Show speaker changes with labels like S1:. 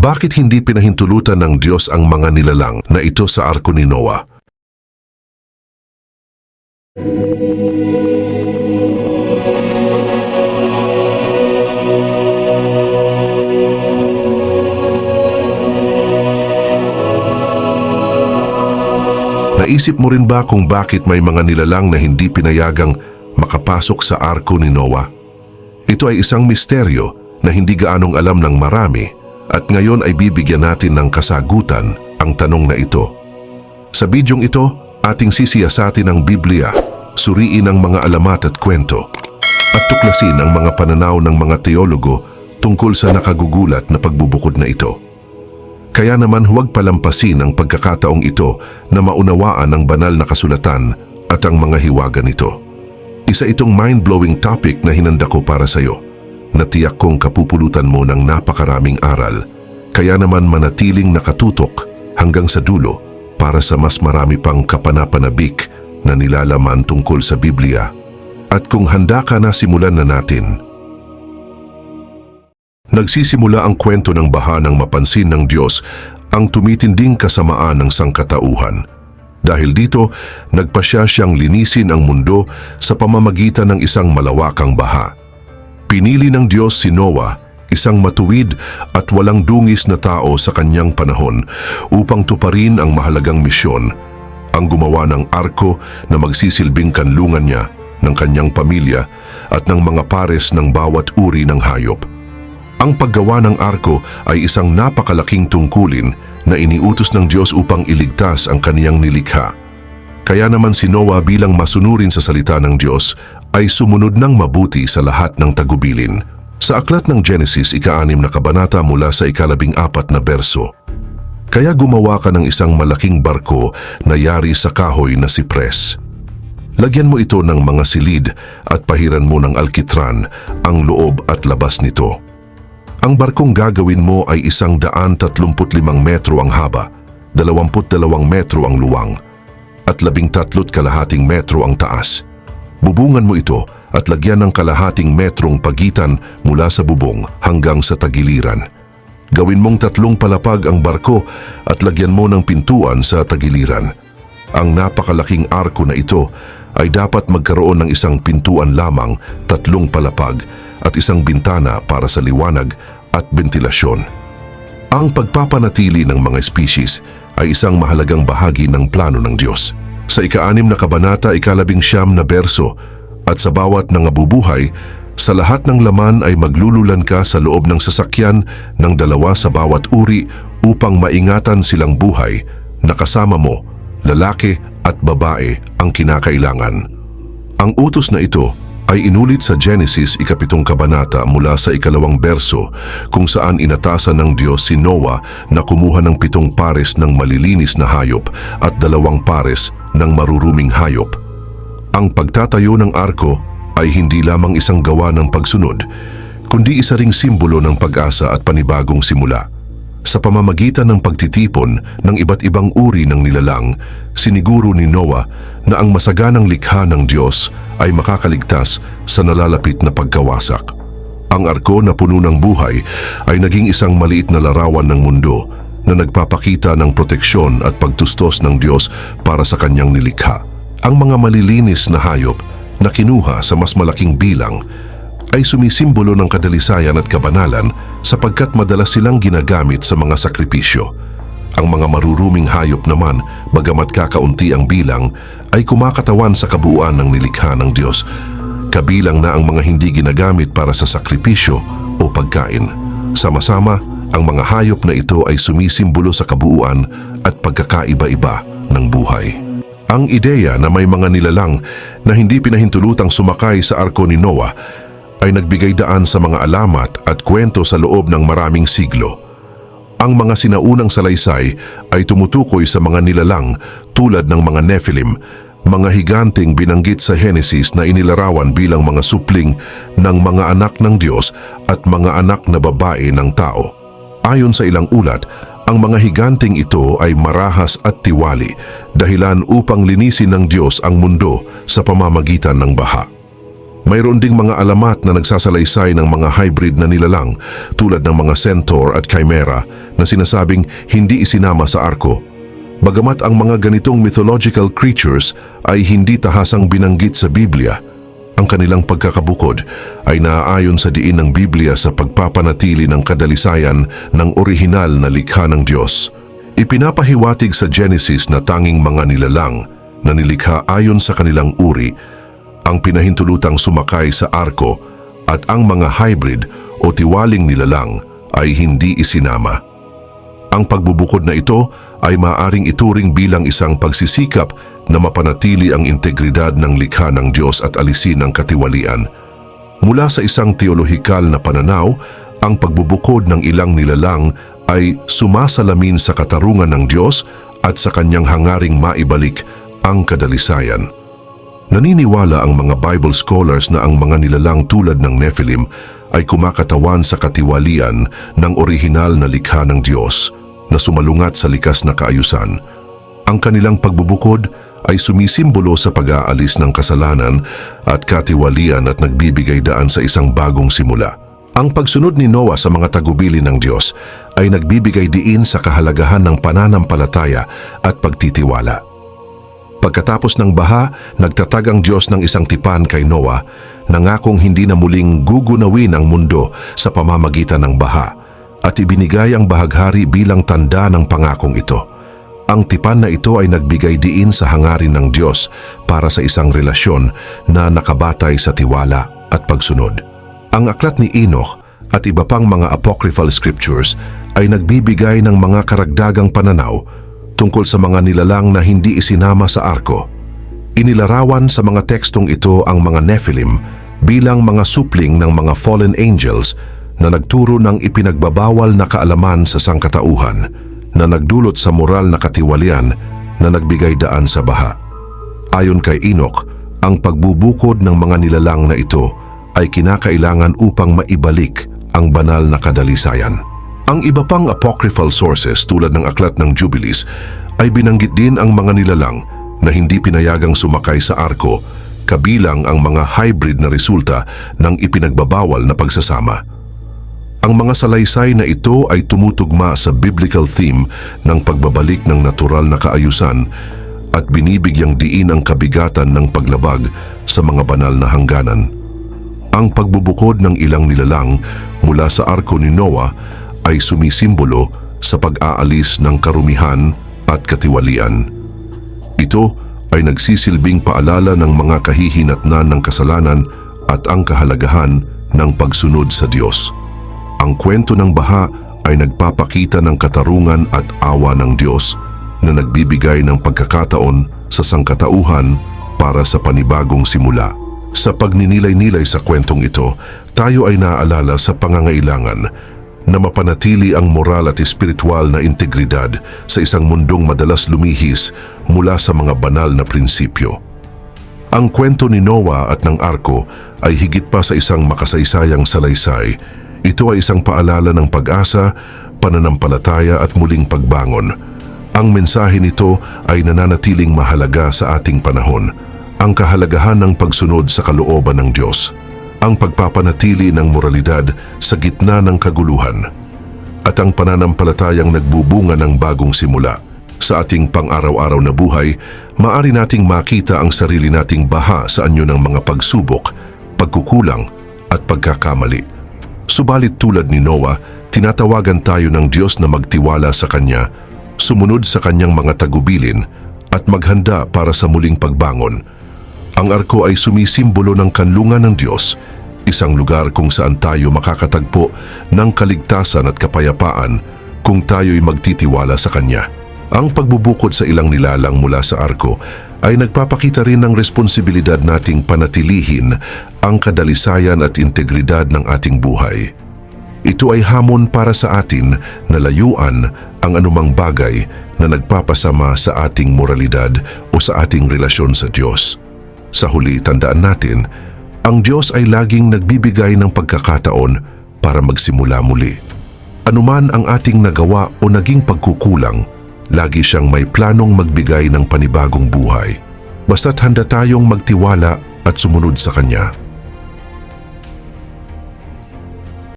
S1: Bakit hindi pinahintulutan ng Diyos ang mga nilalang na ito sa arko ni Noah? Naisip mo rin ba kung bakit may mga nilalang na hindi pinayagang makapasok sa arko ni Noah? Ito ay isang misteryo na hindi gaanong alam ng marami at ngayon ay bibigyan natin ng kasagutan ang tanong na ito. Sa bidyong ito, ating sisiyasatin ang Biblia, suriin ang mga alamat at kwento, at tuklasin ang mga pananaw ng mga teologo tungkol sa nakagugulat na pagbubukod na ito. Kaya naman huwag palampasin ang pagkakataong ito na maunawaan ang banal na kasulatan at ang mga hiwaga nito. Isa itong mind-blowing topic na hinanda ko para sa iyo. Natiyak kong kapupulutan mo ng napakaraming aral. Kaya naman manatiling nakatutok hanggang sa dulo para sa mas marami pang kapanapanabik na nilalaman tungkol sa Biblia. At kung handa ka na simulan na natin. Nagsisimula ang kwento ng baha ng mapansin ng Diyos ang tumitinding kasamaan ng sangkatauhan. Dahil dito, nagpasya siyang linisin ang mundo sa pamamagitan ng isang malawakang baha. Pinili ng Diyos si Noah, isang matuwid at walang dungis na tao sa kanyang panahon upang tuparin ang mahalagang misyon, ang gumawa ng arko na magsisilbing kanlungan niya, ng kanyang pamilya at ng mga pares ng bawat uri ng hayop. Ang paggawa ng arko ay isang napakalaking tungkulin na iniutos ng Diyos upang iligtas ang kaniyang nilikha. Kaya naman si Noah bilang masunurin sa salita ng Diyos ay sumunod ng mabuti sa lahat ng tagubilin. Sa aklat ng Genesis, ika-anim na kabanata mula sa ikalabing apat na berso. Kaya gumawa ka ng isang malaking barko na yari sa kahoy na sipres. Lagyan mo ito ng mga silid at pahiran mo ng alkitran ang loob at labas nito. Ang barkong gagawin mo ay isang daan tatlumput limang metro ang haba, dalawamput dalawang metro ang luwang, at labing tatlot kalahating metro ang taas. Bubungan mo ito at lagyan ng kalahating metrong pagitan mula sa bubong hanggang sa tagiliran. Gawin mong tatlong palapag ang barko at lagyan mo ng pintuan sa tagiliran. Ang napakalaking arko na ito ay dapat magkaroon ng isang pintuan lamang, tatlong palapag at isang bintana para sa liwanag at ventilasyon. Ang pagpapanatili ng mga species ay isang mahalagang bahagi ng plano ng Diyos. Sa ika-anim na kabanata, ikalabing siyam na berso, at sa bawat nangabubuhay, sa lahat ng laman ay maglululan ka sa loob ng sasakyan ng dalawa sa bawat uri upang maingatan silang buhay na kasama mo, lalaki at babae ang kinakailangan. Ang utos na ito ay inulit sa Genesis ikapitong kabanata mula sa ikalawang berso kung saan inatasan ng Diyos si Noah na kumuha ng pitong pares ng malilinis na hayop at dalawang pares ng maruruming hayop. Ang pagtatayo ng arko ay hindi lamang isang gawa ng pagsunod, kundi isa ring simbolo ng pag-asa at panibagong simula. Sa pamamagitan ng pagtitipon ng iba't ibang uri ng nilalang, siniguro ni Noah na ang masaganang likha ng Diyos ay makakaligtas sa nalalapit na pagkawasak. Ang arko na puno ng buhay ay naging isang maliit na larawan ng mundo na nagpapakita ng proteksyon at pagtustos ng Diyos para sa kanyang nilikha. Ang mga malilinis na hayop na kinuha sa mas malaking bilang ay sumisimbolo ng kadalisayan at kabanalan sapagkat madalas silang ginagamit sa mga sakripisyo. Ang mga maruruming hayop naman, bagamat kakaunti ang bilang, ay kumakatawan sa kabuuan ng nilikha ng Diyos. Kabilang na ang mga hindi ginagamit para sa sakripisyo o pagkain. Sama-sama, ang mga hayop na ito ay sumisimbolo sa kabuuan at pagkakaiba-iba ng buhay. Ang ideya na may mga nilalang na hindi pinahintulutang sumakay sa arko ni Noah ay nagbigay daan sa mga alamat at kwento sa loob ng maraming siglo. Ang mga sinaunang salaysay ay tumutukoy sa mga nilalang tulad ng mga Nephilim, mga higanting binanggit sa Genesis na inilarawan bilang mga supling ng mga anak ng Diyos at mga anak na babae ng tao. Ayon sa ilang ulat, ang mga higanting ito ay marahas at tiwali dahilan upang linisin ng Diyos ang mundo sa pamamagitan ng baha. Mayroon ding mga alamat na nagsasalaysay ng mga hybrid na nilalang tulad ng mga centaur at chimera na sinasabing hindi isinama sa arko. Bagamat ang mga ganitong mythological creatures ay hindi tahasang binanggit sa Biblia, ang kanilang pagkakabukod ay naaayon sa diin ng Biblia sa pagpapanatili ng kadalisayan ng orihinal na likha ng Diyos. Ipinapahiwatig sa Genesis na tanging mga nilalang na nilikha ayon sa kanilang uri ang pinahintulutang sumakay sa arko at ang mga hybrid o tiwaling nilalang ay hindi isinama. Ang pagbubukod na ito ay maaring ituring bilang isang pagsisikap na mapanatili ang integridad ng likha ng Diyos at alisin ang katiwalian. Mula sa isang teolohikal na pananaw, ang pagbubukod ng ilang nilalang ay sumasalamin sa katarungan ng Diyos at sa kanyang hangaring maibalik ang kadalisayan. Naniniwala ang mga Bible scholars na ang mga nilalang tulad ng Nephilim ay kumakatawan sa katiwalian ng orihinal na likha ng Diyos na sumalungat sa likas na kaayusan. Ang kanilang pagbubukod ay sumisimbolo sa pag-aalis ng kasalanan at katiwalian at nagbibigay daan sa isang bagong simula. Ang pagsunod ni Noah sa mga tagubili ng Diyos ay nagbibigay diin sa kahalagahan ng pananampalataya at pagtitiwala. Pagkatapos ng baha, nagtatag ang Diyos ng isang tipan kay Noah, nangakong hindi na muling gugunawin ang mundo sa pamamagitan ng baha, at ibinigay ang bahaghari bilang tanda ng pangakong ito. Ang tipan na ito ay nagbigay diin sa hangarin ng Diyos para sa isang relasyon na nakabatay sa tiwala at pagsunod. Ang aklat ni Enoch at iba pang mga apocryphal scriptures ay nagbibigay ng mga karagdagang pananaw tungkol sa mga nilalang na hindi isinama sa arko. Inilarawan sa mga tekstong ito ang mga Nephilim bilang mga supling ng mga fallen angels na nagturo ng ipinagbabawal na kaalaman sa sangkatauhan na nagdulot sa moral na katiwalian na nagbigay daan sa baha. Ayon kay Enoch, ang pagbubukod ng mga nilalang na ito ay kinakailangan upang maibalik ang banal na kadalisayan. Ang iba pang apocryphal sources tulad ng Aklat ng Jubilees ay binanggit din ang mga nilalang na hindi pinayagang sumakay sa arko kabilang ang mga hybrid na resulta ng ipinagbabawal na pagsasama. Ang mga salaysay na ito ay tumutugma sa biblical theme ng pagbabalik ng natural na kaayusan at binibigyang diin ang kabigatan ng paglabag sa mga banal na hangganan. Ang pagbubukod ng ilang nilalang mula sa arko ni Noah ay sumisimbolo sa pag-aalis ng karumihan at katiwalian. Ito ay nagsisilbing paalala ng mga kahihinatnan ng kasalanan at ang kahalagahan ng pagsunod sa Diyos. Ang kwento ng baha ay nagpapakita ng katarungan at awa ng Diyos na nagbibigay ng pagkakataon sa sangkatauhan para sa panibagong simula. Sa pagninilay-nilay sa kwentong ito, tayo ay naaalala sa pangangailangan na mapanatili ang moral at espiritual na integridad sa isang mundong madalas lumihis mula sa mga banal na prinsipyo. Ang kwento ni Noah at ng Arko ay higit pa sa isang makasaysayang salaysay ito ay isang paalala ng pag-asa, pananampalataya at muling pagbangon. Ang mensahe nito ay nananatiling mahalaga sa ating panahon. Ang kahalagahan ng pagsunod sa kalooban ng Diyos. Ang pagpapanatili ng moralidad sa gitna ng kaguluhan. At ang pananampalatayang nagbubunga ng bagong simula. Sa ating pang-araw-araw na buhay, maari nating makita ang sarili nating baha sa anyo ng mga pagsubok, pagkukulang at pagkakamali. Subalit tulad ni Noah, tinatawagan tayo ng Diyos na magtiwala sa Kanya, sumunod sa Kanyang mga tagubilin at maghanda para sa muling pagbangon. Ang arko ay sumisimbolo ng kanlungan ng Diyos, isang lugar kung saan tayo makakatagpo ng kaligtasan at kapayapaan kung tayo'y magtitiwala sa Kanya. Ang pagbubukod sa ilang nilalang mula sa arko ay nagpapakita rin ng responsibilidad nating panatilihin ang kadalisayan at integridad ng ating buhay. Ito ay hamon para sa atin na layuan ang anumang bagay na nagpapasama sa ating moralidad o sa ating relasyon sa Diyos. Sa huli, tandaan natin, ang Diyos ay laging nagbibigay ng pagkakataon para magsimula muli. Anuman ang ating nagawa o naging pagkukulang, lagi siyang may planong magbigay ng panibagong buhay. Basta't handa tayong magtiwala at sumunod sa Kanya.